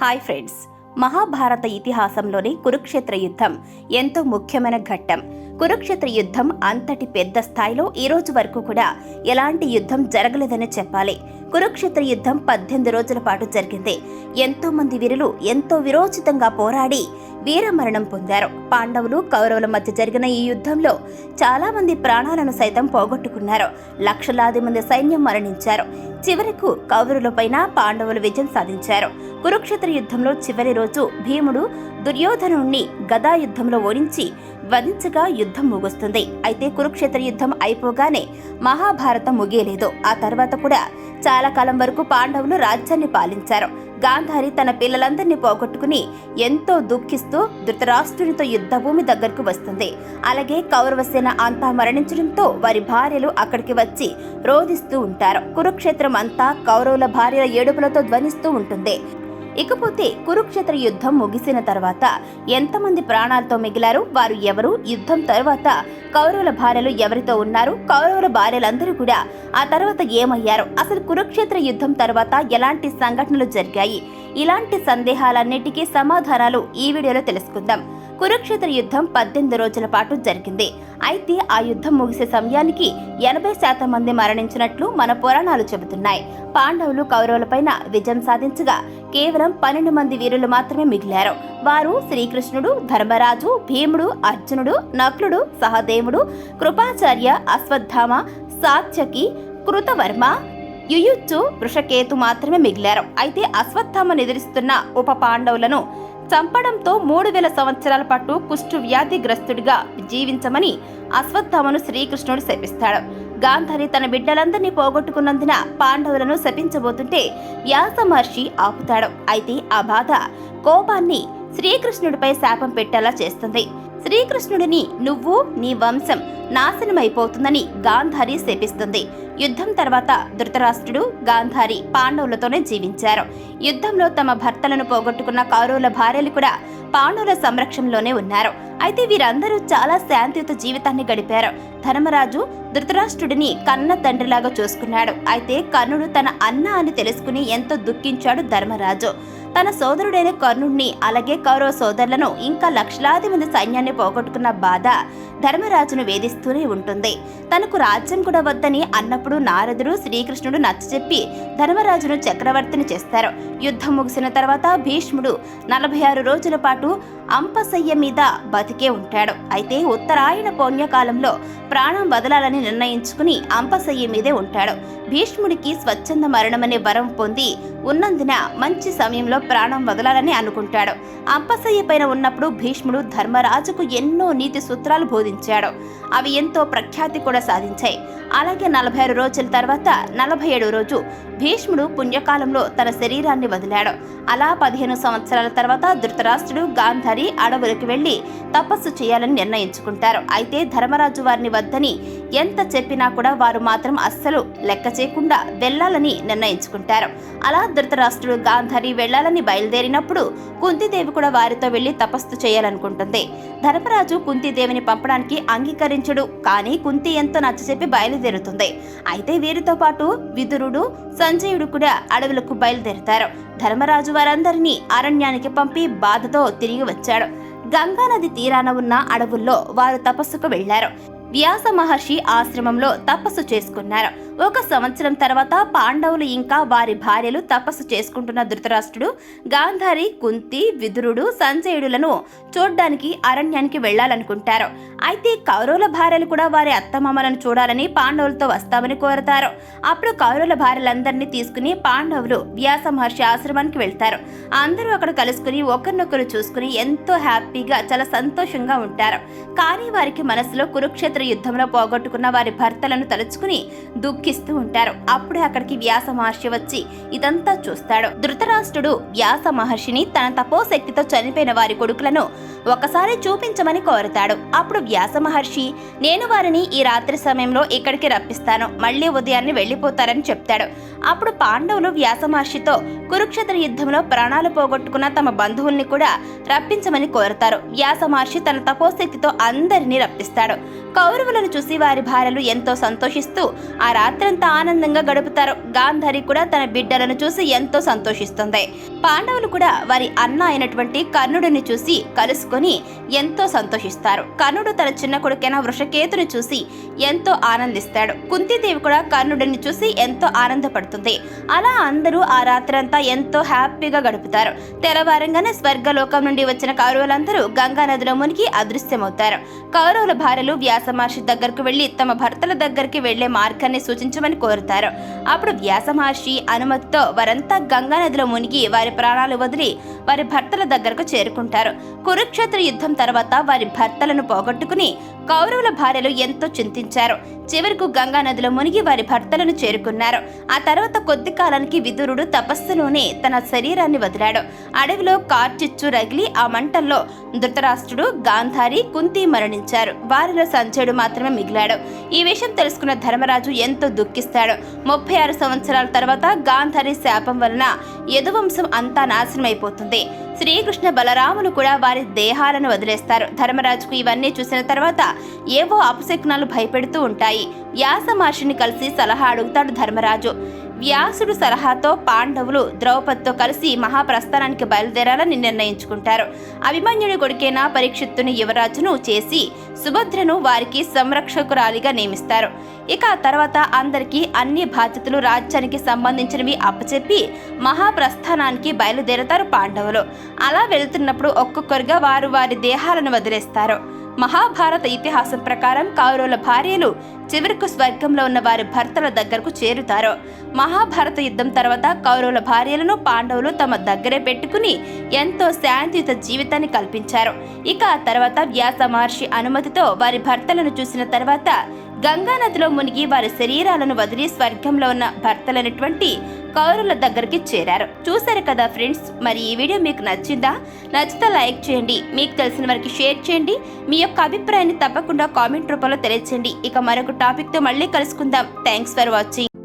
Hi friends. Mahabharata ఇతిహాసంలోని కురుక్షేత్ర యుద్ధం ఎంతో ముఖ్యమైన ఘట్టం. కురుక్షేత్ర యుద్ధం అంతటి పెద్ద స్థాయిలో ఈ రోజు వరకు కూడా ఎలాంటి యుద్ధం జరగలేదని చెప్పాలి. కురుక్షేత్ర యుద్ధం పద్దెనిమిది రోజుల పాటు జరిగింది. ఎంతో మంది వీరులు ఎంతో విరోచితంగా పోరాడి వీరమరణం పొందారు. పాండవులు కౌరవుల మధ్య జరిగిన ఈ యుద్ధంలో చాలా మంది ప్రాణాలను సైతం పోగొట్టుకున్నారు. లక్షలాది మంది సైన్యం మరణించారు. చివరకు కౌరవులపైన పాండవులు విజయం సాధించారు. కురుక్షేత్ర యుద్ధంలో చివరి రోజు భీముడు దుర్యోధను గదా యుద్ధంలో ఓడించి వధించగా యుద్ధం ముగుస్తుంది. అయితే కురుక్షేత్ర యుద్ధం అయిపోగానే మహాభారతం ముగియలేదు. ఆ తర్వాత కూడా చాలా కాలం వరకు పాండవులు రాజ్యాన్ని పాలించారు. గాంధారి తన పిల్లలందరినీ పోగొట్టుకుని ఎంతో దుఃఖిస్తూ ధృతరాష్ట్రునితో యుద్ధభూమి దగ్గరకు వస్తుంది. అలాగే కౌరవసేన అంతా మరణించడంతో వారి భార్యలు అక్కడికి వచ్చి రోధిస్తూ ఉంటారు. కురుక్షేత్రం అంతా కౌరవుల భార్యల ఏడుపులతో ధ్వనిస్తూ ఉంటుంది. ఇకపోతే కురుక్షేత్ర యుద్ధం ముగిసిన తర్వాత ఎంతమంది ప్రాణాలతో మిగిలారు? వారు ఎవరు? యుద్ధం తర్వాత కౌరవుల భార్యలు ఎవరితో ఉన్నారు? కౌరవుల భార్యలందరూ కూడా ఆ తర్వాత ఏమయ్యారు? అసలు కురుక్షేత్ర యుద్ధం తర్వాత ఎలాంటి సంఘటనలు జరిగాయి? ఇలాంటి సందేహాలన్నిటికీ సమాధానాలు ఈ వీడియోలో తెలుసుకుందాం. కురుక్షేత్ర యుద్ధం పద్దెనిమిది రోజుల పాటు జరిగింది. అయితే ఆ యుద్ధం ముగిసే సమయానికి ఎనభై శాతం మంది మరణించినట్లు మన పురాణాలు చెబుతున్నాయి. పాండవులు కౌరవులపైన విజయం సాధించగా కేవలం పన్నెండు మంది వీరులు మాత్రమే మిగిలారు. వారు శ్రీకృష్ణుడు ధర్మరాజు భీముడు అర్జునుడు నకులుడు సహదేవుడు కృపాచార్య అశ్వత్థామ సాత్యకి కృతవర్మ యుయుచ్చు వృషకేతు మాత్రమే మిగిలారు. అయితే అశ్వత్థామను ఎదిరిస్తున్న ఉప పాండవులను చంపడంతో మూడు వేల సంవత్సరాల పాటు కుష్టు వ్యాధిగ్రస్తుడిగా జీవించమని అశ్వత్థామను శ్రీకృష్ణుడు శపిస్తాడు. గాంధారి తన బిడ్డలందరినీ పోగొట్టుకున్నందున పాండవులను శపించబోతుంటే వ్యాస మహర్షి ఆపుతాడు. అయితే ఆ బాధ కోపాన్ని శ్రీకృష్ణుడిపై శాపం పెట్టేలా చేస్తుంది. శ్రీకృష్ణుడిని నువ్వు నీ వంశం నాశనమైపోతుందని గాంధారి శపిస్తుంది. యుద్ధం తర్వాత ధృతరాష్ట్రుడు గాంధారి పాండవులతోనే జీవించారు. యుద్ధంలో తమ భర్తలను పోగొట్టుకున్న కౌరవుల భార్యలు కూడా పాండవుల సంరక్షణలోనే ఉన్నారు. అయితే వీరందరూ చాలా శాంతియుత జీవితాన్ని గడిపారు. ధర్మరాజు ధృతరాష్ట్రుడిని కన్న తండ్రిలాగా చూసుకున్నాడు. అయితే కర్ణుడు తన అన్న అని తెలుసుకుని ఎంతో దుఃఖించాడు ధర్మరాజు. తన సోదరుడైన కర్ణుడిని అలాగే కౌరవ సోదరులను ఇంకా లక్షలాది మంది సైన్యాన్ని పోగొట్టుకున్న బాధ ధర్మరాజును వేధిస్తూనే ఉంటుంది. తనకు రాజ్యం కూడా వద్దని అన్నప్పుడు నారదుడు శ్రీకృష్ణుడు నచ్చచెప్పి ధర్మరాజును చక్రవర్తిని చేస్తారు. యుద్ధం ముగిసిన తర్వాత భీష్ముడు నలభై ఆరు రోజుల పాటు అంపశయ్య మీద బతికే ఉంటాడు. అయితే ఉత్తరాయణ పుణ్యకాలంలో ప్రాణం వదలాలని నిర్ణయించుకుని అంపశయ్య మీదే ఉంటాడు. భీష్ముడికి స్వచ్ఛంద మరణమనే వరం పొంది ఉన్నందున మంచి సమయంలో ప్రాణం వదలాలని అనుకుంటాడు. అంపసయ్య పైన ఉన్నప్పుడు భీష్ముడు ధర్మరాజుకు ఎన్నో నీతి సూత్రాలు బోధించాడు. అవి ఎంతో ప్రఖ్యాతి కూడా సాధించాయి. అలాగే నలభై ఆరు రోజుల తర్వాత నలభై ఏడు రోజు భీష్ముడు పుణ్యకాలంలో తన శరీరాన్ని వదిలాడు. అలా పదిహేను సంవత్సరాల తర్వాత ధృతరాష్ట్రుడు గాంధారి అడవులకు వెళ్ళి తపస్సు చేయాలని నిర్ణయించుకుంటారు. అయితే ధర్మరాజు వారిని వద్దని ఎంత చెప్పినా కూడా వారు మాత్రం అస్సలు లెక్క చేయకుండా వెళ్ళాలని నిర్ణయించుకుంటారు. అలా ధృతరాష్ట్రుడు గాంధారి వెళ్ళాలని బయలుదేరినప్పుడు కుంతిదేవి కూడా వారితో వెళ్ళి తపస్సు చేయాలనుకుంటుంది. ధర్మరాజు కుంతిదేవిని పంపడానికి అంగీకరించడు కానీ కుంతి ఎంతో నచ్చచెప్పి బయలుదేరుతుంది. అయితే వీరితో పాటు విదురుడు సంజయుడు కూడా అడవులకు బయలుదేరుతారు. ధర్మరాజు వారందరినీ అరణ్యానికి పంపి బాధతో తిరిగి వచ్చాడు. గంగానది తీరాన ఉన్న అడవుల్లో వారు తపస్సుకు వెళ్ళారు వ్యాస మహర్షి ఆశ్రమంలో తపస్సు చేసుకున్నారు. ఒక సంవత్సరం తర్వాత పాండవులు ఇంకా వారి భార్యలు తపస్సు చేసుకుంటున్న ధృతరాష్ట్రుడు గాంధారి కుంతి విదురుడు సంజయుడులను చూడ్డానికి అరణ్యానికి వెళ్ళాలనుకుంటారు అయితే కౌరవుల భార్యలు కూడా వారి అత్తమామలను చూడాలని పాండవులతో వస్తామని కోరతారు. అప్పుడు కౌరవుల భార్యలందరినీ తీసుకుని పాండవులు వ్యాస మహర్షి ఆశ్రమానికి వెళ్తారు. అందరూ అక్కడ కలుసుకుని ఒకరినొకరు చూసుకుని ఎంతో హ్యాపీగా చాలా సంతోషంగా ఉంటారు. కానీ వారికి మనసులో కురుక్షేత్ర యుద్ధంలో పోగొట్టుకున్న వారి భర్తలను తలుచుకుని దుఃఖి దుఃఖిస్తూ ఉంటారు. అప్పుడే అక్కడికి వ్యాస మహర్షి వచ్చి ఇదంతా చూస్తాడు. ధృతరాష్ట్రుడు వ్యాస మహర్షిని తన తపోశక్తితో చనిపోయిన వారి కొడుకులను ఒకసారి చూపించమని కోరుతాడు. అప్పుడు వ్యాస మహర్షి నేను వారిని ఈ రాత్రి సమయంలో ఇక్కడికి రప్పిస్తాను. మళ్ళీ ఉదయాన్నే వెళ్ళిపోతారని చెప్తాడు. అప్పుడు పాండవులు వ్యాసమహర్షితో కురుక్షేత్ర యుద్ధంలో ప్రాణాలు పోగొట్టుకున్న తమ బంధువుల్ని కూడా రప్పించమని కోరతారు. వ్యాసమహర్షి తన తపోశక్తితో అందరినీ రప్పిస్తాడు. కౌరవులను చూసి వారి భార్యలు ఎంతో సంతోషిస్తూ ఆ రాత్రంతా ఆనందంగా గడుపుతారు. గాంధారి కూడా తన బిడ్డలను చూసి ఎంతో సంతోషిస్తుంది. పాండవులు కూడా వారి అన్న అయినటువంటి కర్ణుడిని చూసి కలుసుకొని ఎంతో సంతోషిస్తారు. కర్ణుడు తన చిన్న కొడుకైన వృషకేతుని చూసి ఎంతో ఆనందిస్తాడు. కుంతీదేవి కూడా కర్ణుడిని చూసి ఎంతో ఆనందపడుతుంది. అలా అందరూ ఆ రాత్రంతా ఎంతో హ్యాపీగా గడుపుతారు. తెల్లవారంగానే స్వర్గలోకం నుండి వచ్చిన కౌరవులందరూ గంగా నదిలో మునిగి అదృశ్యమవుతారు. కౌరవుల భార్యలు వ్యాస మహర్షి దగ్గరకు వెళ్ళి తమ భర్తల దగ్గరికి వెళ్ళే మార్గాన్ని సూచించమని కోరుతారు. అప్పుడు వ్యాస మహర్షి అనుమతితో వారంతా గంగా నదిలో మునిగి వారి ప్రాణాలు వదిలి వారి భర్తల దగ్గరకు చేరుకుంటారు. కురుక్షేత్ర యుద్ధం తర్వాత వారి భర్తలను పోగొట్టుకుని కౌరవుల భార్యలు ఎంతో చింతించారు. చివరకు గంగా నదిలో మునిగి వారి భర్తలను చేరుకున్నారు. ఆ తర్వాత కొద్ది కాలానికి విదురుడు తపస్సులోనే తన శరీరాన్ని వదిలాడు. అడవిలో కార్చిచ్చు రగిలి ఆ మంటల్లో ధృతరాష్ట్రుడు గాంధారి కుంతి మరణించారు. వారిలో సంజయుడు మాత్రమే మిగిలాడు. ఈ విషయం తెలుసుకున్న ధర్మరాజు ఎంతో దుఃఖిస్తాడు. ముప్పై ఆరు సంవత్సరాల తర్వాత గాంధారి శాపం వలన యదువంశం అంతా నాశనమైపోతుంది. శ్రీకృష్ణ బలరాములు కూడా వారి దేహాలను వదిలేస్తారు. ధర్మరాజుకు ఇవన్నీ చూసిన తర్వాత ఏవో అపశకునాలు భయపెడుతూ ఉంటాయి. వ్యాస మహర్షిని కలిసి సలహా అడుగుతాడు ధర్మరాజు. వ్యాసుడు సలహాతో పాండవులు ద్రౌపదితో కలిసి మహాప్రస్థానానికి బయలుదేరాలని నిర్ణయించుకుంటారు. అభిమన్యుడి కొడుకైన పరీక్షిత్తుని యువరాజును చేసి సుభద్రను వారికి సంరక్షకురాలిగా నియమిస్తారు. ఇక తర్వాత అందరికీ అన్ని బాధ్యతలు రాజ్యానికి సంబంధించినవి అప్పచెప్పి మహాప్రస్థానానికి బయలుదేరతారు పాండవులు. అలా వెళుతున్నప్పుడు ఒక్కొక్కరుగా వారు వారి దేహాలను వదిలేస్తారు. మహాభారత ఇతిహాసం ప్రకారం కౌరవుల భార్యలు చివరకు స్వర్గంలో ఉన్న వారి భర్తల దగ్గరకు చేరుతారు. మహాభారత యుద్ధం తర్వాత కౌరవుల భార్యలను పాండవులు తమ దగ్గరే పెట్టుకుని ఎంతో శాంతియుత జీవితాన్ని కల్పించారు. ఇక ఆ తర్వాత వ్యాస మహర్షి అనుమతితో వారి భర్తలను చూసిన తర్వాత గంగా నదిలో మునిగి వారి శరీరాలను వదిలి స్వర్గంలో ఉన్న భర్తలైనటువంటి కౌరవుల దగ్గరికి చేరారు. చూశారు కదా ఫ్రెండ్స్ మరి ఈ వీడియో మీకు నచ్చిందా? నచ్చితే లైక్ చేయండి మీకు తెలిసిన వారికి షేర్ చేయండి మీ యొక్క అభిప్రాయాన్ని తప్పకుండా కామెంట్ రూపంలో తెలియచేయండి. ఇక మరొక టాపిక్తో మళ్ళీ కలుసుకుందాం. Thanks for watching.